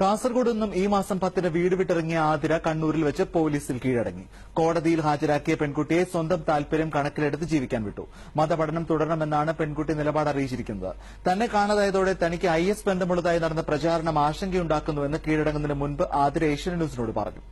കാസർഗോഡ് നിന്നും ഈ മാസം പത്തിന് വീട് വിട്ടിറങ്ങിയ ആതിര കണ്ണൂരിൽ വെച്ച് പോലീസിൽ കീഴടങ്ങി. കോടതിയിൽ ഹാജരാക്കിയ പെൺകുട്ടിയെ സ്വന്തം താൽപര്യം കണക്കിലെടുത്ത് ജീവിക്കാൻ വിട്ടു. മതപഠനം തുടരണമെന്നാണ് പെൺകുട്ടി നിലപാട് അറിയിച്ചിരിക്കുന്നത്. തന്നെ കാണാതായതോടെ തനിക്ക് ഐ എസ് ബന്ധമുള്ളതായി നടന്ന പ്രചാരണം ആശങ്കയുണ്ടാക്കുന്നുവെന്ന് കീഴടങ്ങുന്നതിന് മുൻപ് ആതിര ഏഷ്യൻ ന്യൂസിനോട് പറഞ്ഞു.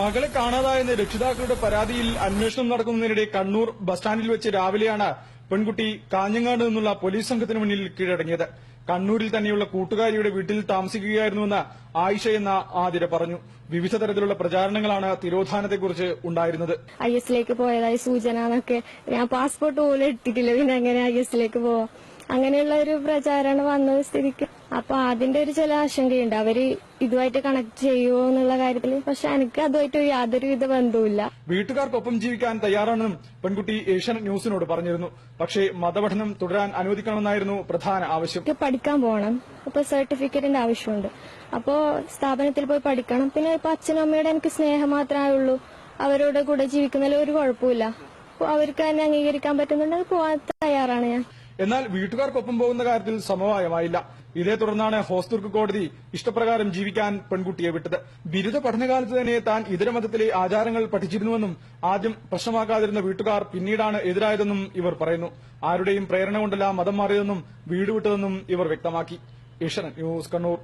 മകളെ കാണാതായെന്ന രക്ഷിതാക്കളുടെ പരാതിയിൽ അന്വേഷണം നടക്കുന്നതിനിടെ കണ്ണൂർ ബസ് സ്റ്റാൻഡിൽ വെച്ച് രാവിലെയാണ് പെൺകുട്ടി കാഞ്ഞങ്ങാട് നിന്നുള്ള പോലീസ് സംഘത്തിന് മുന്നിൽ കീഴടങ്ങിയത്. കണ്ണൂരിൽ തന്നെയുള്ള കൂട്ടുകാരിയുടെ വീട്ടിൽ താമസിക്കുകയായിരുന്നുവെന്ന് ആയിഷ എന്ന ആതിര പറഞ്ഞു. വിവിധ തരത്തിലുള്ള പ്രചാരണങ്ങളാണ് തിരോധാനത്തെക്കുറിച്ച് ഉണ്ടായിരുന്നത്. ഐ എസിലേക്ക് പോയതായി സൂചന എന്നൊക്കെ. ഞാൻ പാസ്പോർട്ട് പോലും എടുത്തിട്ടില്ല പിന്നെ എങ്ങനെ ഐ എസിലേക്ക് പോവാ? അങ്ങനെയുള്ള ഒരു പ്രചാരണം വന്ന സ്ഥിതിക്ക്. അപ്പൊ അതിന്റെ ഒരു ചില ആശങ്കയുണ്ട്. അവർ ഇതുമായിട്ട് കണക്ട് ചെയ്യുമോ എന്നുള്ള കാര്യത്തിൽ പക്ഷെ എനിക്ക് അതുമായിട്ട് യാതൊരുവിധ ബന്ധവുമില്ല. വീട്ടുകാർക്കൊപ്പം ജീവിക്കാൻ തയ്യാറാണെന്നും പെൺകുട്ടി ഏഷ്യൻ ന്യൂസിനോട് പറഞ്ഞിരുന്നു. പക്ഷേ മതപഠനം തുടരാൻ അനുവദിക്കണമെന്നായിരുന്നു പ്രധാന ആവശ്യം. പഠിക്കാൻ പോകണം. അപ്പൊ സർട്ടിഫിക്കറ്റിന്റെ ആവശ്യമുണ്ട്. അപ്പോ സ്ഥാപനത്തിൽ പോയി പഠിക്കണം. പിന്നെ ഇപ്പൊ അച്ഛനും അമ്മയുടെ എനിക്ക് സ്നേഹം മാത്രമേ ഉള്ളൂ അവരുടെ കൂടെ ജീവിക്കുന്നതിൽ ഒരു കുഴപ്പമില്ല അവർക്ക് തന്നെ അംഗീകരിക്കാൻ പറ്റുന്നുണ്ടെങ്കിൽ പോകാൻ തയ്യാറാണ് ഞാൻ. എന്നാൽ വീട്ടുകാർക്കൊപ്പം പോകുന്ന കാര്യത്തിൽ സമവായമായില്ല. ഇതേ തുടർന്നാണ് ഹോസ്ദുർഗ് കോടതി ഇഷ്ടപ്രകാരം ജീവിക്കാൻ പെൺകുട്ടിയെ വിട്ടത്. ബിരുദ പഠനകാലത്ത് തന്നെ താൻ ഇതരമതത്തിലെ ആചാരങ്ങൾ പഠിച്ചിരുന്നുവെന്നും ആദ്യം പ്രശ്നമാക്കാതിരുന്ന വീട്ടുകാർ പിന്നീടാണ് എതിരായതെന്നും ഇവർ പറയുന്നു. ആരുടെയും പ്രേരണ കൊണ്ടല്ല മതം മാറിയതെന്നും വീട് വിട്ടതെന്നും ഇവർ വ്യക്തമാക്കി. Asian news Kannur.